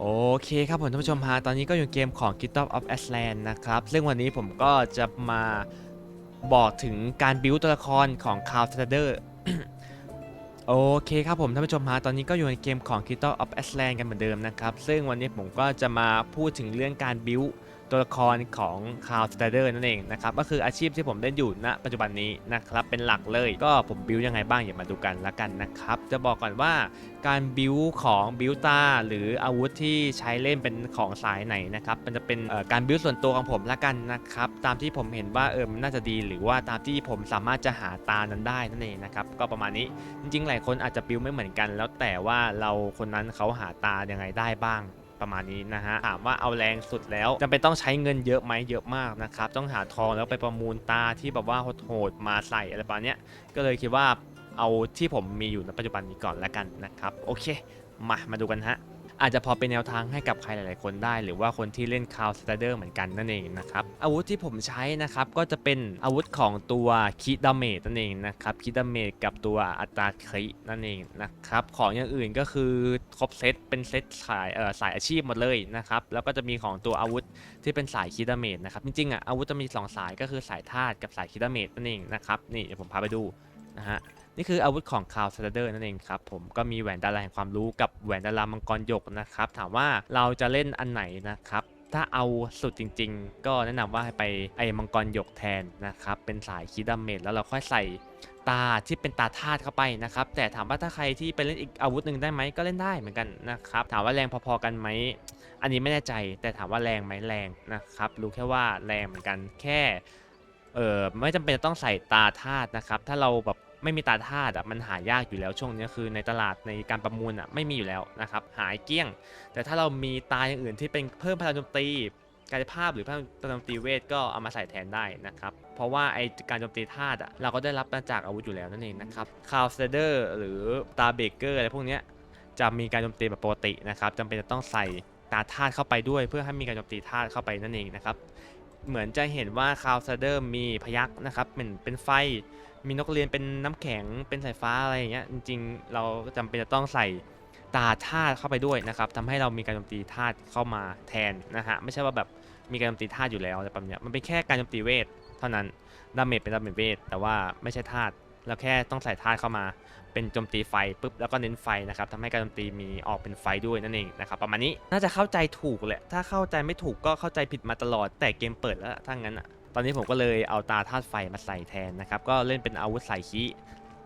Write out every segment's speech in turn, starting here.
โอเคครับผมท่านผู้ชมฮะตอนนี้ก็อยู่เกมของ g i t of of Aslan นะครับ ซึ่งวันนี้ผมก็จะมาบอกถึงการบิวตัวละครของ c o w s t a d e r โอเคครับผมท่านผู้ชมฮะตอนนี้ก็อยู่ในเกมของ g i t of Aslan กันเหมือนเดิมนะครับ ซึ่งวันนี้ผมก็จะมาพูดถึงเรื่องการบิว ตัวละครของ c o w s t a d e r นั่นเองนะครับก็คืออาชีพที่ผมเล่นอยู่ณปัจจุบันนี้นะครับเป็นหลักเลยก็ผมบิวยังไงบ้างอย่ามาดูกันละกันนะครับจะบอกก่อนว่าการบิวของบิวตาหรืออาวุธที่ใช้เล่นเป็นของสายไหนนะครับมันจะเป็นการบิวส่วนตัวของผมละกันนะครับตามที่ผมเห็นว่าเออมันน่าจะดีหรือว่าตามที่ผมสามารถจะหาตานั้นได้นั่นเองนะครับก็ประมาณนี้จริงๆ หลายคนอาจจะบิวไม่เหมือนกัน แล้วแต่ว่าเราคนนั้นเขาหาตายังไงได้บ้าง ประมาณนี้นะฮะถามว่าเอาแรงสุดแล้วจำเป็นต้องใช้เงินเยอะไหมเยอะมากนะครับต้องหาทองแล้วไปประมูลตาที่แบบว่าโหดๆมาใส่อะไรประมาณเนี้ยก็เลยคิดว่าเอาที่ผมมีอยู่ในปัจจุบันนี้ก่อนแล้วกันนะครับโอเค มามาดูกันฮะ อาจจะพอเป็นแนวทางให้กับใครหลาย ๆ คนได้ หรือว่าคนที่เล่นคาวสตเดอร์เหมือนกันนั่นเองนะครับอาวุธที่ผมใช้นะครับก็จะเป็นอาวุธของตัวคิดาเมจนั่นเองนะครับคิดาเมจกับตัวอัตราคินั่นเองนะครับของอย่างอื่นก็คือครบเซตเป็นเซตสายเอ่อสายอาชีพหมดเลยนะครับแล้วก็จะมีของตัวอาวุธที่เป็นสายคิดาเมจนะครับจริง ๆ อะอาวุธจะมีสองสายก็คือสายธาตุกับสายคิดาเมจนั่นเองนะครับนี่เดี๋ยวผมพาไปดูนะฮะนี่คืออาวุธของคาวสตเดอร์นั่นเองครับผมก็มีแหวนดาราแห่งความรู้กับ แหวนดารามังกรหยกนะครับ ถามว่าเราจะเล่นอันไหนนะครับ ถ้าเอาสุดจริง ๆ ก็แนะนำว่าให้ไปไอ้มังกรหยกแทนนะครับ เป็นสายคีดาเมจแล้วเราค่อยใส่ตาที่เป็นตาธาตุเข้าไปนะครับ แต่ถามว่าถ้าใครที่ไปเล่นอีกอาวุธหนึ่งได้ไหมก็เล่นได้เหมือนกันนะครับ ถามว่าแรงพอๆกันไหมอันนี้ไม่แน่ใจ แต่ถามว่าแรงไหมแรงนะครับ รู้แค่ว่าแรงเหมือนกันแค่เออไม่จำเป็นจะต้องใส่ตาธาตุนะครับ ถ้าเราแบบ ไม่มีตาธาตุอะมันหายากอยู่แล้วช่วงนี้คือในตลาดในการประมูลอะไม่มีอยู่แล้วนะครับหายเกลี้ยง แต่ถ้าเรามีตาอย่างอื่นที่เป็นเพิ่มพลังโจมตีกายภาพหรือพลังโจมตีเวทก็เอามาใส่แทนได้นะครับ เพราะว่าไอการโจมตีธาตุอะเราก็ได้รับมาจากอาวุธอยู่แล้วนั่นเองนะครับคาวสเดอร์หรือตาเบเกอร์อะไรพวกเนี้ยจะมีการโจมตีแบบปกตินะครับจำเป็นจะต้องใส่ตาธาตุเข้าไปด้วยเพื่อให้มีการโจมตีธาตุเข้าไปนั่นเองนะครับ เหมือนจะเห็นว่าคาวซาเดอร์มีพยักนะครับเป็นเป็นไฟมีนกเรียนเป็นน้ำแข็งเป็นสายฟ้าอะไรอย่างเงี้ยจริง ๆ เราจำเป็นจะต้องใส่ตาธาตุเข้าไปด้วยนะครับทำให้เรามีการโจมตีธาตุเข้ามาแทนนะฮะไม่ใช่ว่าแบบมีการโจมตีธาตุอยู่แล้วอะไรแบบเนี้ยมันเป็นแค่การโจมตีเวทเท่านั้นดาเมจเป็นดาเมจเวทแต่ว่าไม่ใช่ธาตุเราแค่ต้องใส่ธาตุเข้ามา เป็นโจมตีไฟปุ๊บแล้วก็เน้นไฟนะครับทำให้การโจมตีมีออกเป็นไฟด้วยนั่นเองนะครับประมาณนี้น่าจะเข้าใจถูกแหละถ้าเข้าใจไม่ถูกก็เข้าใจผิดมาตลอดแต่เกมเปิดแล้วถ้างั้นอะตอนนี้ผมก็เลยเอาตาธาตุไฟมาใส่แทนนะครับก็เล่นเป็นอาวุธใสายคี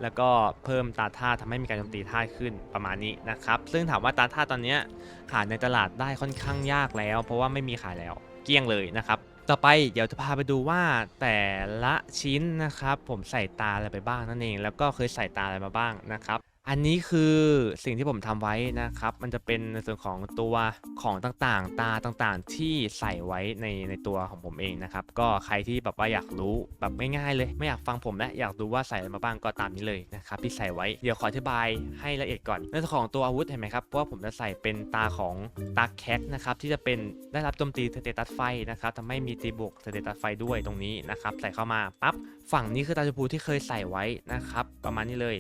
แล้วก็เพิ่มตาธาตุทำให้มีการโจมตีธาตุขึ้นประมาณนี้นะครับ ซึ่งถามว่าตาธาตุตอนนี้ยหาในตลาดได้ค่อนข้างยากแล้ว เพราะว่าไม่มีขายแล้วเกลี้ยงเลยนะครับ ต่อไปเดี๋ยวจะพาไปดูว่าแต่ละชิ้นนะครับ ผมใส่ตาอะไรไปบ้างนั่นเอง แล้วก็เคยใส่ตาอะไรมาบ้างนะครับ อันนี้คือสิ่งที่ผมทำไว้นะครับ มันจะเป็นในส่วนของตัวของต่างๆ ตาต่างๆ ที่ใส่ไว้ในในตัวของผมเองนะครับ ก็ใครที่แบบว่าอยากรู้แบบง่ายๆเลย ไม่อยากฟังผมและอยากดูว่าใส่อะไรมาบ้างก็ตามนี้เลยนะครับที่ใส่ไว้ เดี๋ยวขออธิบายให้ละเอียดก่อนในส่วนของตัวอาวุธเห็นไหมครับว่าผมจะใส่เป็นตาของตาแคทนะครับที่จะเป็นได้รับโจมตีสเตตัสไฟนะครับทำให้มีตีบวกสเตตัสไฟด้วยตรงนี้นะครับใส่เข้ามาปั๊บฝั่งนี้คือตาชมพูที่เคยใส่ไว้นะครับประมาณนี้เลย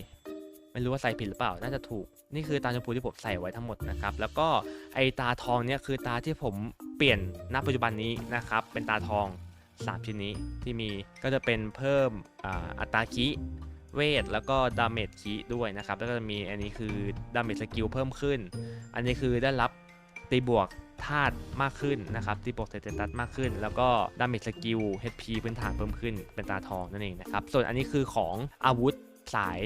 ไม่รู้ว่าใส่ผิดหรือเปล่า น่าจะถูก นี่คือตาชมพูที่ผมใส่ไว้ทั้งหมดนะครับ แล้วก็ไอตาทองเนี่ยคือตาที่ผมเปลี่ยนณปัจจุบันนี้นะครับ เป็นตาทอง3ชิ้นนี้ที่มีก็จะเป็นเพิ่มอัตราคิเวทแล้วก็ดาเมจคิด้วยนะครับ แล้วก็จะมีอันนี้คือดาเมจสกิลเพิ่มขึ้น อันนี้คือได้รับตีบวกธาตุมากขึ้นนะครับตีบวกเตตัสมากขึ้น แล้วก็ดาเมจสกิล HP พื้นฐานเพิ่มขึ้นเป็นตาทองนั่นเองนะครับ ส่วนอันนี้คือของอาวุธสาย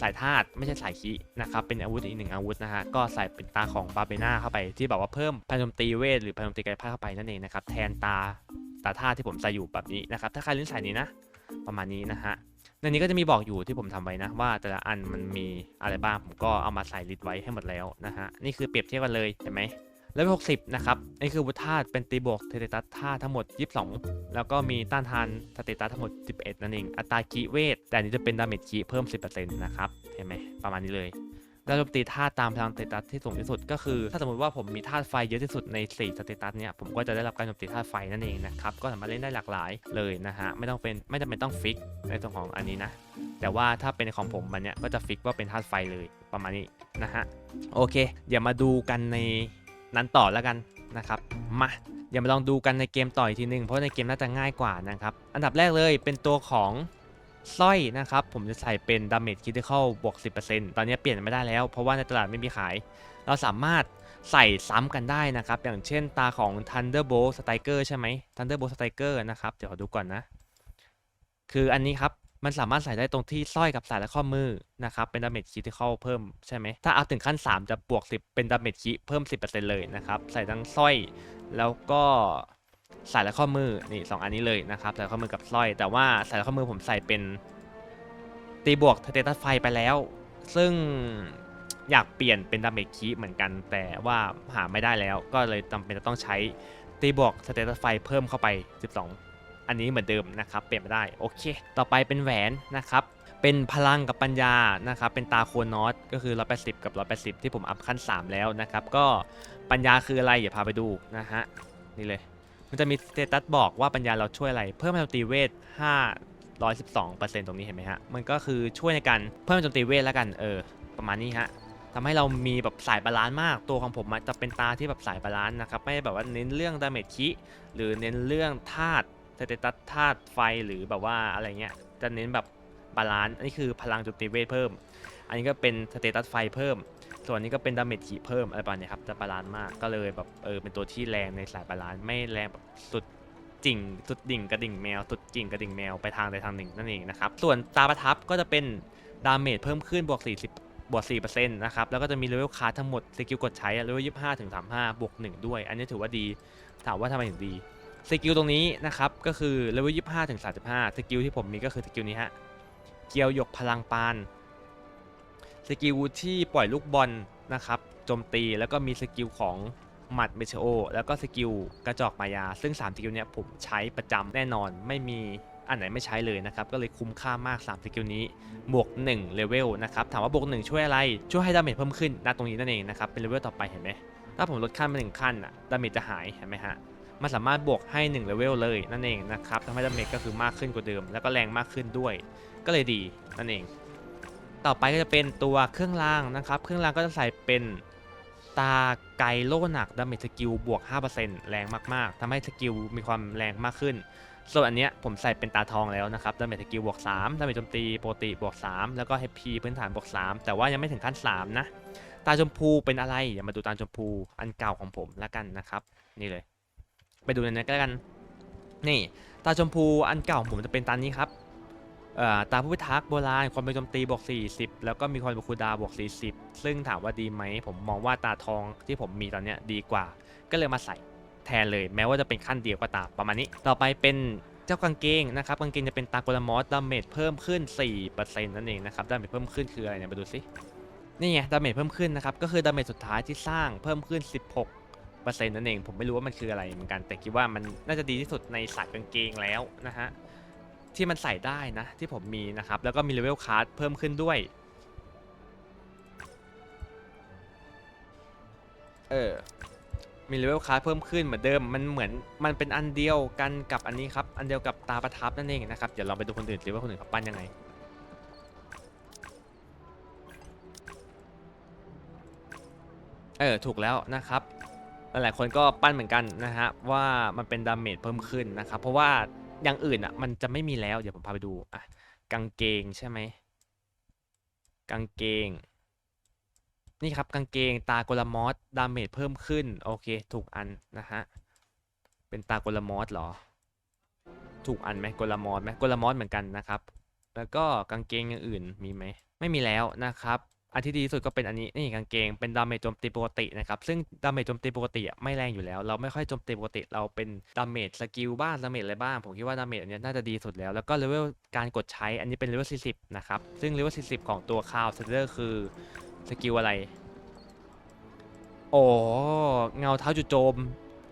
สายธาตุไม่ใช่สายคีนะครับเป็นอาวุธอีกหนึ่งอาวุธนะฮะก็ใส่เป็นตาของบาเบนาเข้าไปที่แบบว่าเพิ่มพลังโจมตีเวทหรือพลังโจมตีกายภาพเข้าไปนั่นเองนะครับแทนตาตาธาตุที่ผมใส่อยู่แบบนี้นะครับถ้าใครเล่นสายนี้นะ ประมาณนี้นะฮะในนี้ก็จะมีบอกอยู่ที่ผมทำไว้นะว่าแต่ละอันมันมีอะไรบ้างผมก็เอามาใส่ลิสต์ไว้ให้หมดแล้วนะฮะนี่คือเปรียบเทียบกันเลยเห็นไหม เลเวล60 นะครับ นี่คือวุฒิธาตุเป็นตีบวกเทเตตัสธาตุทั้งหมด 22 แล้วก็มีต้านทานสเตตัสทั้งหมด 11 นั่นเอง อัตราคีเวท แต่นี้จะเป็นดาเมจคีเพิ่ม 10%นะครับ เห็นไหม ประมาณนี้เลยแล้วโจมตีธาตุตามพลังสเตตัสที่สูงที่สุดก็คือ ถ้าสมมติว่าผมมีธาตุไฟเยอะที่สุดใน 4 สเตตัสเนี่ยผมก็จะได้รับการโจมตีธาตุไฟนั่นเองนะครับ ก็สามารถเล่นได้หลากหลายเลยนะฮะ ไม่ต้องเป็นไม่จำเป็นต้องฟิกในตรงของอันนี้นะ แต่ว่าถ้าเป็นของผมมันเนี่ยก็จะฟิกว่าเป็นธาตุไฟเลยประมาณนี้นะฮะ โอเค เดี๋ยวมาดูกันใน นั้นต่อแล้วกันนะครับมาเดี๋ยวมาลองดูกันในเกมต่ออีกทีหนึงเพราะในเกมน่าจะง่ายกว่านะครับ อันดับแรกเลยเป็นตัวของสร้อยนะครับ ผมจะใส่เป็น damage critical บวก 10%ตอนนี้เปลี่ยนไม่ได้แล้ว เพราะว่าในตลาดไม่มีขาย เราสามารถใส่ซ้ำกันได้นะครับ อย่างเช่นตาของ Thunderbolt Striker ใช่ไหม Thunderbolt Striker นะครับ เดี๋ยวดูก่อนนะ คืออันนี้ครับ มันสามารถใส่ได้ตรงที่สร้อยกับสายและข้อมือนะครับ เป็น damage critical เพิ่มใช่ไหม ถ้าเอาถึงขั้น 3 จะบวก 10 เป็น damage crit เพิ่ม 10%เลยนะครับ ใส่ทั้งสร้อยแล้วก็สายและข้อมือนี่สองอันนี้เลยนะครับสายข้อมือกับสร้อย แต่ว่าสายและข้อมือผมใส่เป็นตีบวกสเตตัสไฟไปแล้ว ซึ่งอยากเปลี่ยนเป็นดาเมจคีเหมือนกัน แต่ว่าหาไม่ได้แล้วก็เลยจำเป็นจะต้องใช้ตีบวกสเตตัสไฟเพิ่มเข้าไป 12 อันนี้เหมือนเดิมนะครับเปลี่ยนไม่ได้โอเค ต่อไปเป็นแหวนนะครับเป็นพลังกับปัญญานะครับเป็นตาโคนอสก็คือ 180 กับ 180 ที่ผมอัพขั้น 3 แล้วนะครับก็ปัญญาคืออะไรอย่าพาไปดูนะฮะนี่เลย มันจะมีสเตตัสบอกว่าปัญญาเราช่วยอะไร เพิ่มพลังโจมตีเวท 512%ตรงนี้เห็นไหมฮะมันก็คือช่วยในการเพิ่มโจมตีเวทแล้วกันเออประมาณนี้ฮะทำให้เรามีแบบสายบาลานซ์มาก ตัวของผมจะเป็นตาที่แบบสายบาลานซ์นะครับ ไม่แบบว่าเน้นเรื่องดาเมจคิหรือเน้นเรื่องธาตุ สเตตัสธาตุไฟหรือแบบว่าอะไรเงี้ยจะเน้นแบบบาลานซ์อันนี้คือพลังจมตีเวทเพิ่ม อันนี้ก็เป็นสเตตัสไฟเพิ่ม ส่วนนี้ก็เป็นดาเมจขีเพิ่มอะไรประมาณเนี้ยครับจะบาลานซ์มากก็เลยแบบเออเป็นตัวที่แรงในสายบาลานซ์ไม่แรงแบบสุดจริงสุดดิ่งกระดิ่งแมวสุดจริงกระดิ่งแมวไปทางใดทางหนึ่งนั่นเองนะครับส่วนตาประทับก็จะเป็นดาเมจเพิ่มขึ้นบวก 40บวก4%นะครับ แล้วก็จะมีเลเวลคาร์ทั้งหมด สกิลกดใช้เลเวล25ถึง35บวก 1 ด้วย อันนี้ถือว่าดี ถามว่าทำไมถึงดี สกิลตรงนี้นะครับก็คือเลเวล25ถึง35สกิลที่ผมมีก็คือสกิลนี้ฮะเกียวหยกพลังปานสกิลที่ปล่อยลูกบอลนะครับโจมตีแล้วก็มีสกิลของหมัดเมเชโอแล้วก็สกิลกระจอกมายา ซึ่ง 3 สกิลเนี้ยผมใช้ประจำแน่นอนไม่มีอันไหนไม่ใช้เลยนะครับ ก็เลยคุ้มค่ามาก 3 สกิลนี้บวก1เลเวลนะครับ ถามว่าบวก 1 ช่วยอะไร ช่วยให้ดาเมจเพิ่มขึ้นณตรงนี้นั่นเองนะครับ เป็นเลเวลต่อไปเห็นไหมถ้าผมลดขั้นมาหนึ่งขั้นอะดาเมจจะหายเห็นไหมฮะ มันสามารถบวกให้1เลเวลเลยนั่นเองนะครับทำให้ดาเมจก็คือมากขึ้นกว่าเดิม แล้วก็แรงมากขึ้นด้วย ก็เลยดีนั่นเอง ต่อไปก็จะเป็นตัวเครื่องรางนะครับ เครื่องรางก็จะใส่เป็นตาไกโลหนักดาเมจสกิลบวก 5%แรงมากๆทำให้สกิลมีความแรงมากขึ้น ส่วนอันเนี้ยผมใส่เป็นตาทองแล้วนะครับดาเมจสกิลบวก3ดาเมจโจมตีโปกติบวก 3 แล้วก็ HP พื้นฐานบวก 3 แต่ว่ายังไม่ถึงขั้น 3 นะ ตาชมพูเป็นอะไรอย่ามาดูตาชมพูอันเก่าของผมแล้วกันนะครับ นี่เลย ไปดูในนั้นก็แล้วกัน นี่ ตาชมพูอันเก่าของผมจะเป็นตานี้ครับตาผู้พิทักษ์โบราณความเป็นโจมตีบวก 40 แล้วก็มีความเป็นคูดาบวก 40 ซึ่งถามว่าดีไหม ผมมองว่าตาทองที่ผมมีตอนนี้ดีกว่า ก็เลยมาใส่แทนเลย แม้ว่าจะเป็นขั้นเดียวก็ตามประมาณนี้ ต่อไปเป็นเจ้ากางเกงนะครับ กางเกงจะเป็นตาโกลามอสดาเมจเพิ่มขึ้น 4%นั่นเองนะครับ ดาเมจเพิ่มขึ้นคืออะไรเนี่ยมาดูสินี่ไง ดาเมจเพิ่มขึ้นนะครับ ก็คือดาเมจสุดท้ายที่สร้างเพิ่มขึ้น 16 เปอร์เซ็นต์นั่นเอง ผมไม่รู้ว่ามันคืออะไรเหมือนกัน แต่คิดว่ามันน่าจะดีที่สุดในสายกางเกงแล้วนะฮะ ที่มันใส่ได้นะ ที่ผมมีนะครับ แล้วก็มีเลเวลคาร์ดเพิ่มขึ้นด้วย เออ มีเลเวลคาร์ดเพิ่มขึ้นเหมือนเดิม มันเหมือนมันเป็นอันเดียวกันกับอันนี้ครับ อันเดียวกับตาประทับนั่นเองนะครับ เดี๋ยวลองไปดูคนอื่นสิว่าคนอื่นเขาปั้นยังไงเออถูกแล้วนะครับ หลายๆคนก็ปั้นเหมือนกันนะฮะว่ามันเป็นดาเมจเพิ่มขึ้นนะครับเพราะว่าอย่างอื่นอะมันจะไม่มีแล้วเดี๋ยวผมพาไปดูอะกางเกงใช่ไหมกางเกง นี่ครับกางเกงตาโกลมอสดาเมจเพิ่มขึ้นโอเคถูกอันนะฮะเป็นตาโกลมอสเหรอ ถูกอันไหมโกลมอสไหมโกลมอสเหมือนกันนะครับ แล้วก็กางเกงอย่างอื่นมีไหมไม่มีแล้วนะครับ อันที่ดีสุดก็เป็นอันนี้นี่กางเกงเป็นดาเมจโจมตีปกตินะครับซึ่งดาเมจโจมตีปกติอะไม่แรงอยู่แล้ว เราไม่ค่อยโจมตีปกติเราเป็นดาเมจสกิลบ้างดาเมจอะไรบ้างผมคิดว่าดาเมจอันนี้น่าจะดีสุดแล้วแล้วก็เลเวลการกดใช้อันนี้เป็นเลเวล40นะครับซึ่งเลเวล40 ของตัวคาวเซเดอร์คือสกิลอะไรโอ้เงาเท้าจู่โจม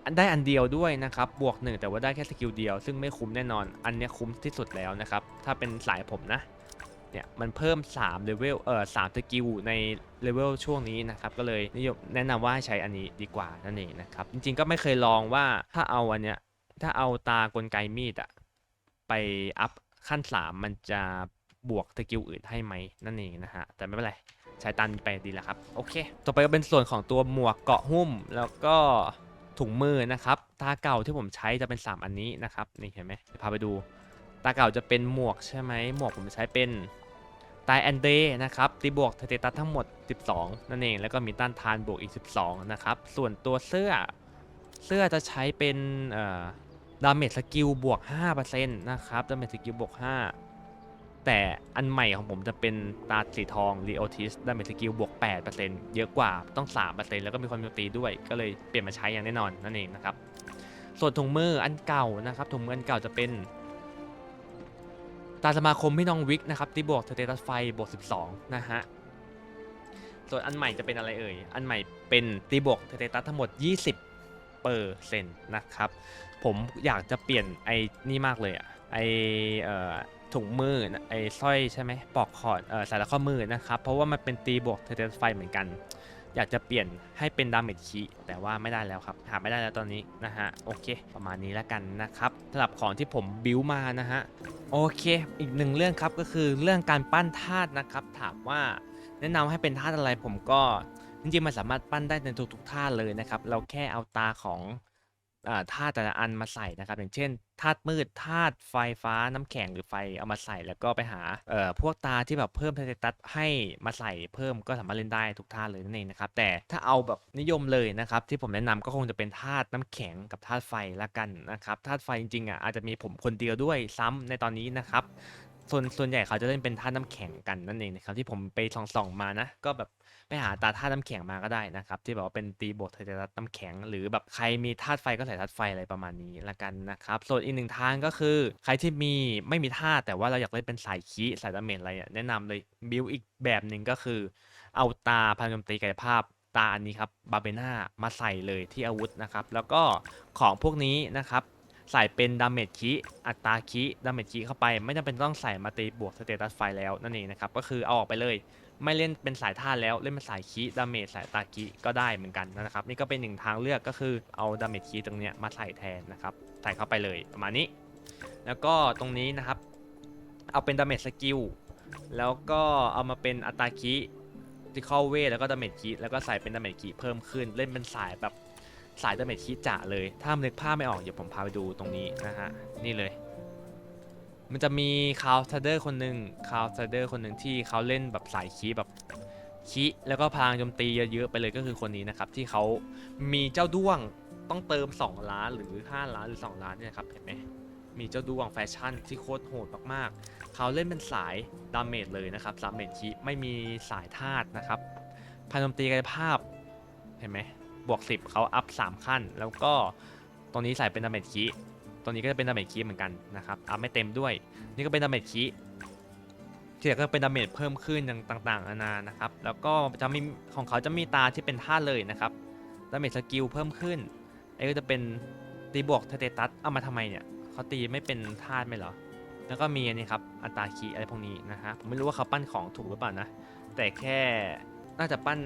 อันได้อันเดียวด้วยนะครับบวกหนึ่งแต่ว่าได้แค่สกิลเดียว ซึ่งไม่คุ้มแน่นอน อันนี้คุ้มที่สุดแล้วนะครับถ้าเป็นสายผมนะ เนี่ยมันเพิ่ม3เลเวลเอ่อ3สกิลในเลเวลช่วงนี้นะครับก็เลยนิยมแนะนำว่าให้ใช้อันนี้ดีกว่านั่นเองนะครับจริงๆก็ไม่เคยลองว่าถ้าเอาอันเนี้ยถ้าเอาตากลไกมีดอะไปอัพขั้น 3 มันจะบวกสกิลอื่นให้ไหมนั่นเองนะฮะแต่ไม่เป็นไรใช้ตันไปดีแล้วครับโอเค ต่อไปก็เป็นส่วนของตัวหมวกเกาะหุ้ม แล้วก็ถุงมือนะครับตาเก่าที่ผมใช้จะเป็น 3 อันนี้นะครับนี่เห็นไหมพาไปดู ตาเก่าจะเป็นหมวกใช่ไหมหมวกผมใช้เป็นตายแอนเดนะครับตีบวกเทตัสทั้งหมด 12 นั่นเอง แล้วก็มีต้านทานบวกอีก 12 นะครับ ส่วนตัวเสื้อเสื้อจะใช้เป็นดาเมจสกิลบวก 5%นะครับดาเมจสกิลบวก 5 แต่อันใหม่ของผมจะเป็นตาสีทอง r e o t i s ดาเมจสกิลบวก 8%เยอะกว่าต้อง 3%แล้วก็มีความโจมตีด้วย ก็เลยเปลี่ยนมาใช้อย่างแน่นอนนั่นเองนะครับ ส่วนถุงมืออันเก่านะครับถุงมืออันเก่าจะเป็น ตาสมาคมพี่น้องวิกนะครับที่บวกสเตตัสไฟบวก12 นะฮะ ส่วนอันใหม่จะเป็นอะไรเอ่ย อันใหม่เป็นตีบวกสเตตัสทั้งหมด 20เปอร์เซ็นต์นะครับ ผมอยากจะเปลี่ยนไอ้นี่มากเลยอะไอเอ่อถุงมือไอ้สร้อยใช่ไหมปลอกคอดเอ่อสายละข้อมือนะครับ เพราะว่ามันเป็นตีบวกสเตตัสไฟเหมือนกัน อยากจะเปลี่ยนให้เป็นดาเมจคีแต่ว่าไม่ได้แล้วครับ หาไม่ได้แล้วตอนนี้นะฮะ โอเค ประมาณนี้แล้วกันนะครับสำหรับของที่ผมบิวมานะฮะ โอเค อีกหนึ่งเรื่องครับก็คือเรื่องการปั้นธาตุนะครับ ถามว่าแนะนำให้เป็นธาตุอะไรผมก็จริงๆมันสามารถปั้นได้ในทุกๆธาตุเลยนะครับ เราแค่เอาตาของ อ่าธาตุแต่ละอันมาใส่นะครับ อย่างเช่นธาตุมืดธาตุไฟฟ้าน้ำแข็งหรือไฟเอามาใส่แล้วก็ไปหาเอ่อพวกตาที่แบบเพิ่มสเตตัสให้มาใส่เพิ่มก็สามารถเล่นได้ทุกธาตุเลยนั่นเองนะครับแต่ถ้าเอาแบบนิยมเลยนะครับที่ผมแนะนำก็คงจะเป็นธาตุน้ำแข็งกับธาตุไฟละกันนะครับธาตุไฟจริงๆอะอาจจะมีผมคนเดียวด้วยซ้ำในตอนนี้นะครับ ส่วนส่วนใหญ่เขาจะเล่นเป็นธาตุน้ำแข็งกันนั่นเองนะครับที่ผมไปส่องๆมานะ ก็แบบ ไปหาตาธาตุน้ำแข็งมาก็ได้นะครับที่แบบว่าเป็นตีบทเทตัสน้ำแข็ง หรือแบบใครมีธาตุไฟก็ใส่ธาตุไฟอะไรประมาณนี้ละกันนะครับส่วนอีกหนึ่งทางก็คือ ใครที่มีไม่มีธาตุแต่ว่าเราอยากเล่นเป็นสายคีสายดาเมจอะไรอะแนะนำเลยบิวอีกแบบหนึ่งก็คือ เอาตาพลังโจมตีกายภาพตาอันนี้ครับบาเบน่ามาใส่เลยที่อาวุธนะครับแล้วก็ของพวกนี้นะครับใส่เป็นดาเมจคีอัตราคีดาเมจคีเข้าไป ไม่จำเป็นต้องใส่มาตีบวกสเตตัสไฟแล้วนั่นเองนะครับก็คือเอาออกไปเลย ไม่เล่นเป็นสายท่าแล้วเล่นเป็นสายคีดาเมจสายตาคีก็ได้เหมือนกันนะครับ นี่ก็เป็นหนึ่งทางเลือกก็คือเอาดาเมจคีตรงเนี้ยมาใส่แทนนะครับใส่เข้าไปเลยประมาณนี้ แล้วก็ตรงนี้นะครับ เอาเป็นดาเมจสกิลแล้วก็เอามาเป็นอัตราคีที่เข้าเวทแล้วก็ดาเมจคีแล้วก็ใส่เป็นดาเมจคีเพิ่มขึ้น เล่นเป็นสายแบบสายดาเมจคีจ่าเลย ถ้านึกภาพไม่ออกเดี๋ยวผมพาไปดูตรงนี้นะฮะนี่เลย มันจะมีคาวทัเดอร์คนหนึ่งคาวทัเดอร์คนหนึ่งที่เขาเล่นแบบสายคีแบบคีแล้วก็พลังโจมตีเยอะๆไปเลยก็คือคนนี้นะครับ ที่เขามีเจ้าด้วงต้องเติม 2 ล้านหรือ 5 ล้านหรือ 2 ล้านเนี่ยครับเห็นไหมมีเจ้าด้วงแฟชั่นที่โคตรโหดมากๆ เขาเล่นเป็นสายดาเมจเลยนะครับสามเมจคีไม่มีสายธาตุนะครับพลังโจมตีกายภาพเห็นไหมบวก 10เขาอัพ 3 ขั้น แล้วก็ตรงนี้ใส่เป็นดาเมจคี ตรงนี้ก็จะเป็นดาเมจคีเหมือนกันนะครับอัพไม่เต็มด้วย นี่ก็เป็นดาเมจคีที่เหลือก็เป็นดาเมจเพิ่มขึ้นอย่างต่างๆนานานะครับ แล้วก็จะมีของเขาจะมีตาที่เป็นท่าเลยนะครับ ดาเมจสกิลเพิ่มขึ้น ไอ้ก็จะเป็นตีบวกสเตตัสเอามาทำไมเนี่ยเขาตีไม่เป็นธาไหมเหรอ แล้วก็มีอันนี้ครับ อัตราคีอะไรพวกนี้นะฮะ ผมไม่รู้ว่าเขาปั้นของถูกหรือเปล่านะ แต่แค่น่าจะปั้น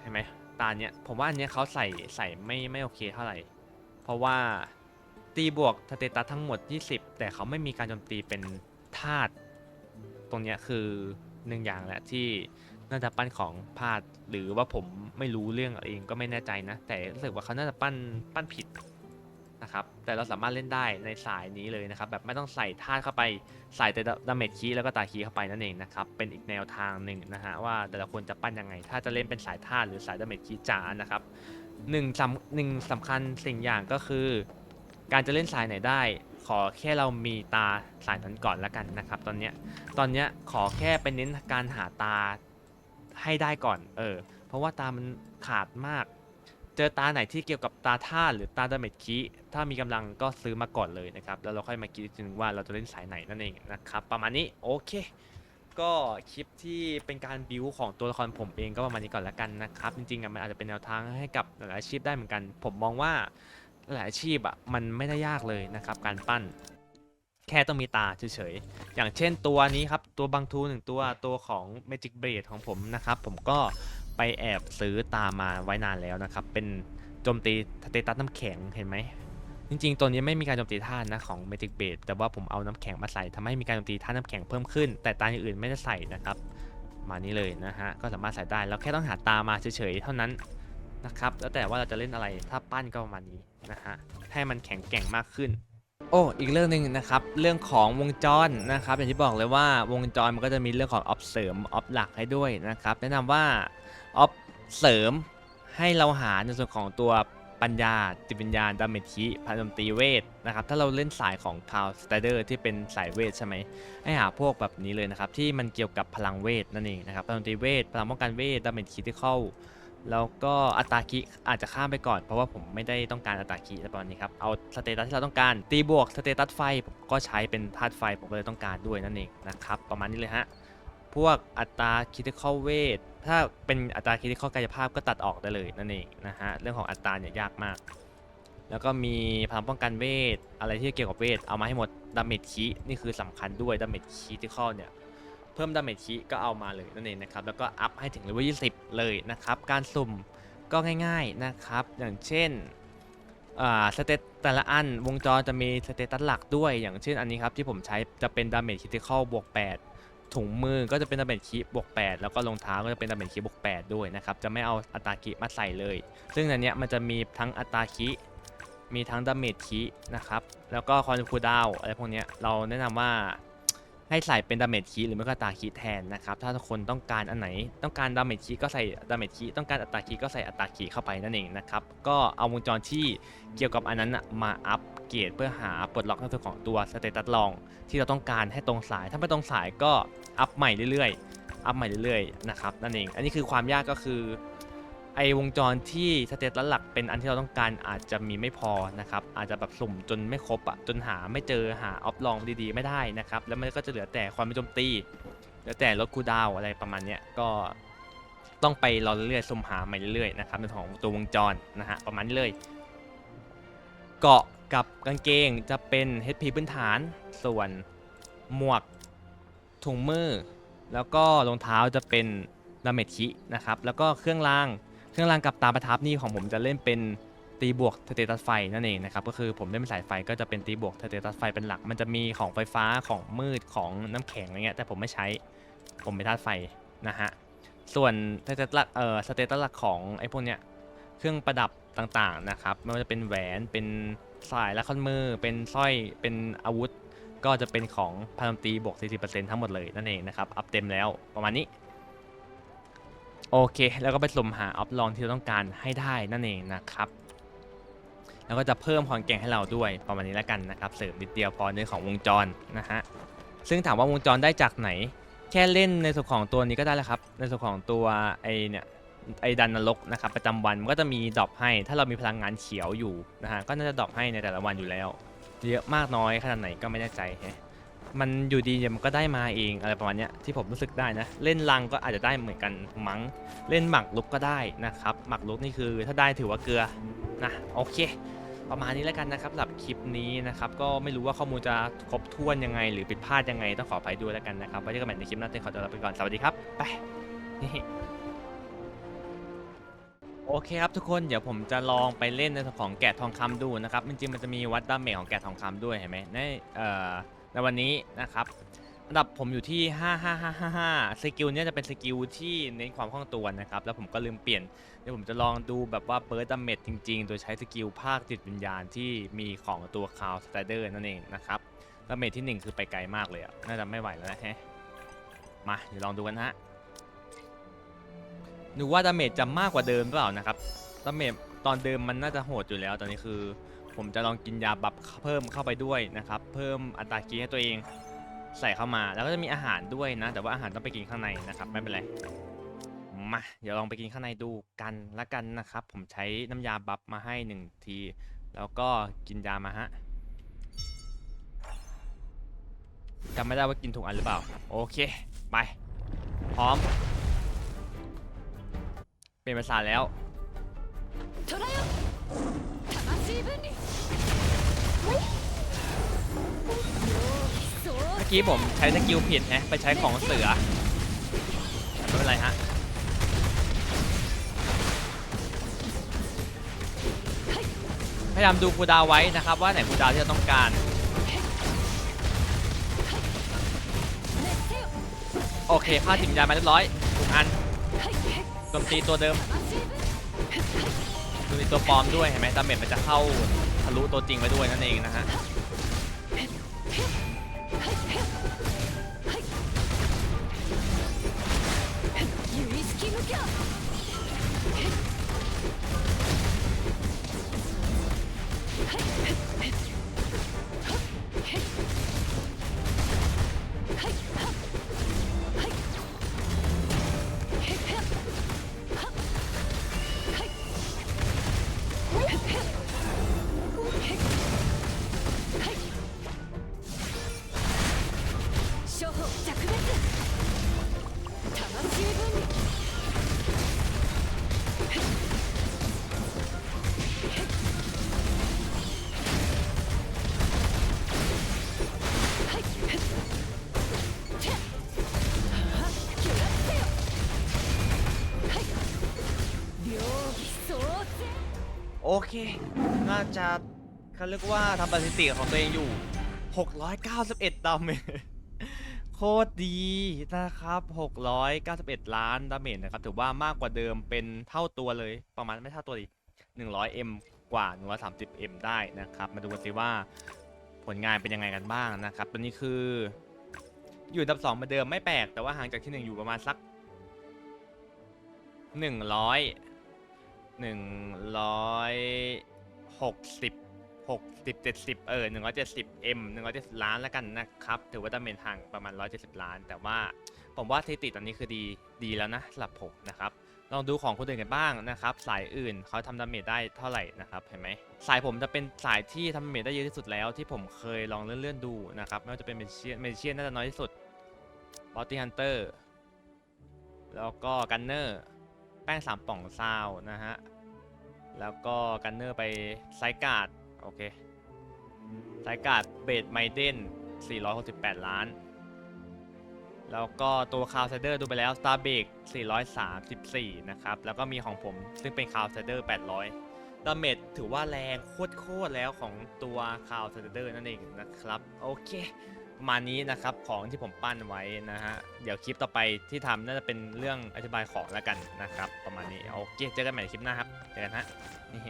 เห็นไหมตาเนี้ย ผมว่าอันเนี้ยเขาใส่ใส่ไม่ไม่โอเคเท่าไหร่ เพราะว่า ตีบวกสเตตัสทั้งหมด 20 แต่เขาไม่มีการโจมตีเป็นธาตุตรงเนี้ยคือหนึ่งอย่างแหละที่น่าจะปั้นของพลาดหรือว่าผมไม่รู้เรื่องเองก็ไม่แน่ใจนะ แต่รู้สึกว่าเขาน่าจะปั้นปั้นผิดนะครับแต่เราสามารถเล่นได้ในสายนี้เลยนะครับ แบบไม่ต้องใส่ธาตุเข้าไปใส่แต่ดาเมจคีแล้วก็ตาคีเข้าไปนั่นเองนะครับเป็นอีกแนวทางหนึ่งนะฮะว่าแต่ละคนจะปั้นยังไง ถ้าจะเล่นเป็นสายธาตุหรือสายดาเมจคีจ๋านะครับหนึ่งสำหนึ่งสำคัญสิ่งอย่างก็คือ การจะเล่นสายไหนได้ ขอแค่เรามีตาสายนั้นก่อนละกันนะครับ ตอนเนี้ยตอนเนี้ยขอแค่ไปเน้นการหาตาให้ได้ก่อนเออเพราะว่าตามันขาดมาก เจอตาไหนที่เกี่ยวกับตาท่าหรือตาดาเมจคีถ้ามีกำลังก็ซื้อมาก่อนเลยนะครับแล้วเราค่อยมาคิดอีกทีนึงว่าเราจะเล่นสายไหนนั่นเองนะครับประมาณนี้โอเคก็คลิปที่เป็นการบิวของตัวละครผมเองก็ประมาณนี้ก่อนละกันนะครับ จริงๆอะมันอาจจะเป็นแนวทางให้กับหลายอาชีพได้เหมือนกัน ผมมองว่า หลายอาชีพอะมันไม่ได้ยากเลยนะครับการปั้น แค่ต้องมีตาเฉยๆ อย่างเช่นตัวนี้ครับ ตัวบางทูหนึ่งตัวตัวของ Magic Blade ของผมนะครับ ผมก็ไปแอบซื้อตามาไว้นานแล้วนะครับ เป็นโจมตีสเตตัสน้ำแข็งเห็นไหมจริงๆ ตัวนี้ไม่มีการโจมตีท่าตุนะของ Magic Blade แต่ว่าผมเอาน้ำแข็งมาใส่ทำให้มีการโจมตีท่าน้ำแข็งเพิ่มขึ้น แต่ตาอย่างอื่นไม่ได้ใส่นะครับมานี้เลยนะฮะ ก็สามารถใส่ได้ เราแค่ต้องหาตามาเฉยๆ เท่านั้นนะครับ แล้วแต่ว่าเราจะเล่นอะไร ถ้าปั้นก็ประมาณนี้ นะฮะให้มันแข็งแกร่งมากขึ้น โอ้อีกเรื่องหนึ่งนะครับ เรื่องของวงจรนะครับอย่างที่บอกเลยว่าวงจรมันก็จะมีเรื่องของออฟเสริมออฟหลักให้ด้วยนะครับแนะนำว่าออฟเสริมให้เราหาในส่วนของตัวปัญญาจิตวิญญาณดาเมจคิพลังตีเวทนะครับถ้าเราเล่นสายของคาวสไตเดอร์ที่เป็นสายเวทใช่ไหมให้หาพวกแบบนี้เลยนะครับที่มันเกี่ยวกับพลังเวทนั่นเองนะครับพลังตีเวทพลังป้องกันเวทดาเมจคิที่เข้า แล้วก็อัตราคิอาจจะข้ามไปก่อน เพราะว่าผมไม่ได้ต้องการอัตราคิในตอนนี้ครับ เอาสเตตัสที่เราต้องการตีบวกสเตตัสไฟผมก็ใช้เป็นธาตุไฟผมก็เลยต้องการด้วยนั่นเองนะครับ ประมาณนี้เลยฮะ พวกอัตราคิดเข้าเวทถ้าเป็นอัตราคิดเข้ากายภาพก็ตัดออกได้เลยนั่นเองนะฮะ เรื่องของอัตราเนี่ยยากมาก แล้วก็มีพลังป้องกันเวทอะไรที่เกี่ยวกับเวทเอามาให้หมดดาเมจคีนี่คือสำคัญด้วยดาเมจคีที่เข้าเนี่ย เพิ่มดาเมจคีก็เอามาเลยนั่นเองนะครับแล้วก็อัพให้ถึงเลเวล20 เลยนะครับการสุ่มก็ง่ายๆนะครับ อย่างเช่นอ่าสเตตแต่ละอันวงจรจะมีสเตตัสหลักด้วย อย่างเช่นอันนี้ครับที่ผมใช้จะเป็นดาเมจคิติคอลบวก 8 ถุงมือก็จะเป็นดาเมจคีบวก 8 แล้วก็รองเท้าก็จะเป็นดาเมจคีบวก 8 ด้วยนะครับ จะไม่เอาอัตราคิมาใส่เลย ซึ่งในเนี้ยมันจะมีทั้งอัตราคิมีทั้งดาเมจคีนะครับ แล้วก็คอนคูดาวอะไรพวกเนี้ยเราแนะนำว่า ให้ใส่เป็นดาเมจคีหรือไม่ก็อัตราคีแทนนะครับถ้าทุกคนต้องการอันไหน ต้องการดาเมจคีก็ใส่ดาเมจคีต้องการอัตราคีก็ใส่อัตราคีเข้าไปนั่นเองนะครับก็เอาวงจรที่เกี่ยวกับอันนั้นมาอัปเกรดเพื่อหาปลดล็อกในส่วนของตัวสเตตัสลอง ที่เราต้องการให้ตรงสาย ถ้าไม่ตรงสายก็อัพใหม่เรื่อยๆอัพใหม่เรื่อยๆนะครับนั่นเองอันนี้คือความยากก็คือ ไอวงจรที่สเตตัสหลักเป็นอันที่เราต้องการอาจจะมีไม่พอนะครับ อาจจะแบบสุ่มจนไม่ครบอะจนหาไม่เจอหาออฟลองดีๆ ไม่ได้นะครับ แล้วมันก็จะเหลือแต่ความโจมตีเหลือแต่ลดคูดาวอะไรประมาณเนี้ยก็ต้องไปรอเรื่อยๆสุ่มหาใหม่เรื่อยๆนะครับในของตัววงจรนะฮะประมาณนี้เลย เกาะกับกางเกงจะเป็น HP พื้นฐานส่วนหมวกถุงมือ แล้วก็รองเท้าจะเป็นดาเมจคินะครับ แล้วก็เครื่องราง เครื่องรางกับตาประทับนี่ของผมจะเล่นเป็นตีบวกสเตตัสไฟนั่นเองนะครับก็คือผมเล่นเป็นสายไฟก็จะเป็นตีบวกสเตตัสไฟเป็นหลัก มันจะมีของไฟฟ้าของมืดของน้ำแข็งอะไรเงี้ยแต่ผมไม่ใช้ผมเป็นธาตุไฟนะฮะส่วนสเตตัสเอ่อสเตตัสหลักของไอ้พวกเนี้ยเครื่องประดับต่างๆนะครับไม่ว่าจะเป็นแหวนเป็นสายและข้อมือ เป็นสร้อยเป็นอาวุธ ก็จะเป็นของพลังตีบวก 40%ทั้งหมดเลยนั่นเองนะครับอัพเต็มแล้วประมาณนี้ โอเค แล้วก็ไปสุ่มหาอัพลองที่เราต้องการให้ได้นั่นเองนะครับ แล้วก็จะเพิ่มความเก่งให้เราด้วยประมาณนี้แล้วกันนะครับ เสริมนิดเดียวพอในของวงจรนะฮะ ซึ่งถามว่าวงจรได้จากไหน แค่เล่นในส่วนของตัวนี้ก็ได้แล้วครับ ในส่วนของตัวไอเนี่ยไอดันนรกนะครับประจำวันมันก็จะมีดรอปให้ ถ้าเรามีพลังงานเขียวอยู่นะฮะก็น่าจะดรอปให้ในแต่ละวันอยู่แล้ว เยอะมากน้อยขนาดไหนก็ไม่แน่ใจแฮะ มันอยู่ดีเดี๋ยมันก็ได้มาเองอะไรประมาณเนี้ยที่ผมรู้สึกได้นะ เล่นลังก็อาจจะได้เหมือนกันมั้งเล่นหมักลุกก็ได้นะครับ หมักลุกนี่คือถ้าได้ถือว่าเกลือนะโอเค ประมาณนี้แล้วกันนะครับสำหรับคลิปนี้นะครับ ก็ไม่รู้ว่าข้อมูลจะครบถ้วนยังไง หรือผิดพลาดยังไงต้องขออภัยด้วยแล้วกันนะครับไว้เจอกันใหม่ในคลิปหน้าเต้ขอตัวลาไปก่อนสวัสดีครับไปโอเคครับทุกคนเดี๋ยวผมจะลองไปเล่นในของแกะทองคำดูนะครับจริงๆมันจะมีวัดดาเมจของแกะทองคำด้วยเห็นไหมในเอ่อ ในวันนี้นะครับอันดับผมอยู่ที่ 5555สกิลเนี้ยจะเป็นสกิลที่เน้นความคล่องตัวนะครับ แล้วผมก็ลืมเปลี่ยน เดี๋ยวผมจะลองดูแบบว่าเบิร์ดดาเมจจริงๆ โดยใช้สกิลภาคจิตวิญญาณที่มีของตัวคาวสไตเดอร์นั่นเองนะครับดาเมจที่หนึ่งคือไปไกลมากเลยอะน่าจะไม่ไหวแล้วนะฮะ มาเดี๋ยวลองดูกันฮะหนูว่าดาเมจจะมากกว่าเดิมหรือเปล่านะครับดาเมจตอนเดิมมันน่าจะโหดอยู่แล้ว ตอนนี้คือ ผมจะลองกินยาบับเพิ่มเข้าไปด้วยนะครับ เพิ่มอัตรากีให้ตัวเองใส่เข้ามา แล้วก็จะมีอาหารด้วยนะ แต่ว่าอาหารต้องไปกินข้างในนะครับไม่เป็นไรมาเดี๋ยวลองไปกินข้างในดูกันละกันนะครับ ผมใช้น้ำยาบับมาให้หนึ่งที แล้วก็กินยามาฮะจำไม่ได้ว่ากินถูกอันหรือเปล่า โอเคไป พร้อม เป็นภาษาแล้ว เมื่อกี้ผมใช้สกิลผิดนะไปใช้ของเสือไม่เป็นไรฮะพยายามดูคูดาไว้นะครับว่าไหนคูดาที่เราต้องการโอเคผ้าดถึงยามาเรียบร้อยถูกอันโจมตีตัวเดิม มีตัวปลอมด้วยเห็นไหมดาเมจมันจะเข้าทะลุตัวจริงไปด้วยนั่นเองนะฮะ เค น่าจะเขาเรียกว่าทำสถิติของตัวเองอยู่ 691 ดาเมจ โคตรดีนะครับ 691 ล้านดาเมจนะครับ ถือว่ามากกว่าเดิมเป็นเท่าตัวเลย ประมาณไม่เท่าตัวดิ 100M กว่า 130M ได้นะครับ มาดูกันสิว่าผลงานเป็นยังไงกันบ้างนะครับ ตัวนี้คือ อยู่อันดับ2เหมือนเดิมไม่แปลก แต่ว่าห่างจากที่ 1 อยู่ประมาณสัก 100 หนึ่งร้อยหกสิบหกสิบเจ็ดสิบเออหนึ่งร้อยเจ็ดสิบเอ็มหนึ่งร้อยเจ็ดสิบล้านแล้วกันนะครับ ถือว่าดาเมจห่างประมาณร้อยเจ็ดสิบล้าน แต่ว่าผมว่าสถิติตอนนี้คือดีดีแล้วนะสำหรับผมนะครับ ลองดูของคนอื่นกันบ้างนะครับ สายอื่นเขาทำดาเมจได้เท่าไหร่นะครับเห็นไหมสายผมจะเป็นสายที่ทำดาเมจได้เยอะที่สุดแล้วที่ผมเคยลองเลื่อนๆดูนะครับไม่ว่าจะเป็นเมเชียนเมเชียนน่าจะน้อยที่สุดบอตตี้ฮันเตอร์แล้วก็กันเนอร์ แป้งสามป่องซาวนะฮะ แล้วก็กันเนอร์ไปไซการ์ดโอเคไซการ์ดเบดไมเดน468 ล้าน แล้วก็ตัวคาวไซเดอร์ดูไปแล้ว Star b a k 434 นะครับ แล้วก็มีของผมซึ่งเป็นคาวไซเดอร์ 800 ดาเมจถือว่าแรงโคตรๆแล้วของตัวคาวไซเดอร์นั่นเองนะครับ โอเค ประมาณนี้นะครับของที่ผมปั้นไว้นะฮะเดี๋ยวคลิปต่อไปที่ทำน่าจะเป็นเรื่องอธิบายของแล้วกันนะครับประมาณนี้โอเคเจอกันใหม่คลิปหน้าครับเจอกันฮะนี่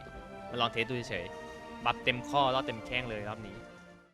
มาลองเทสดูเฉยๆบัฟเต็มข้อรอบเต็มแข้งเลยรอบนี้